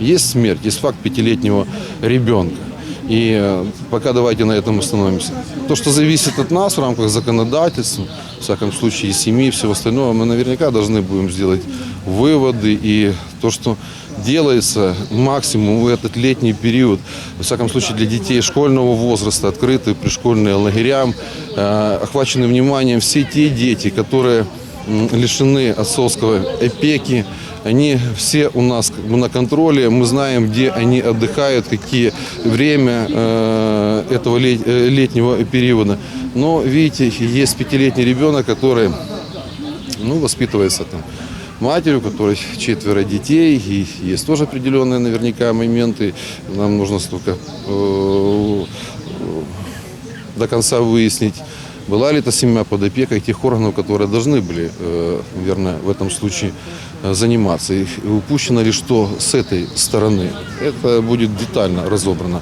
Есть смерть, есть факт пятилетнего ребенка. И э, пока давайте на этом остановимся. То, что зависит от нас в рамках законодательства, в всяком случае, и семьи, и всего остального, мы наверняка должны будем сделать выводы. И то, что делается максимум в этот летний период, во всяком случае для детей школьного возраста, открыты пришкольные лагерям, э, охвачены вниманием все те дети, которые лишены отцовского опеки, они все у нас как бы на контроле, мы знаем, где они отдыхают, какие время э, этого лет- э, летнего периода. Но, видите, есть пятилетний ребенок, который ну, воспитывается там матерью, у которой четверо детей, и есть тоже определенные наверняка моменты. Нам нужно столько э, до конца выяснить, была ли эта семья под опекой тех органов, которые должны были, э, наверное, в этом случае э, заниматься. И упущено ли что с этой стороны. Это будет детально разобрано.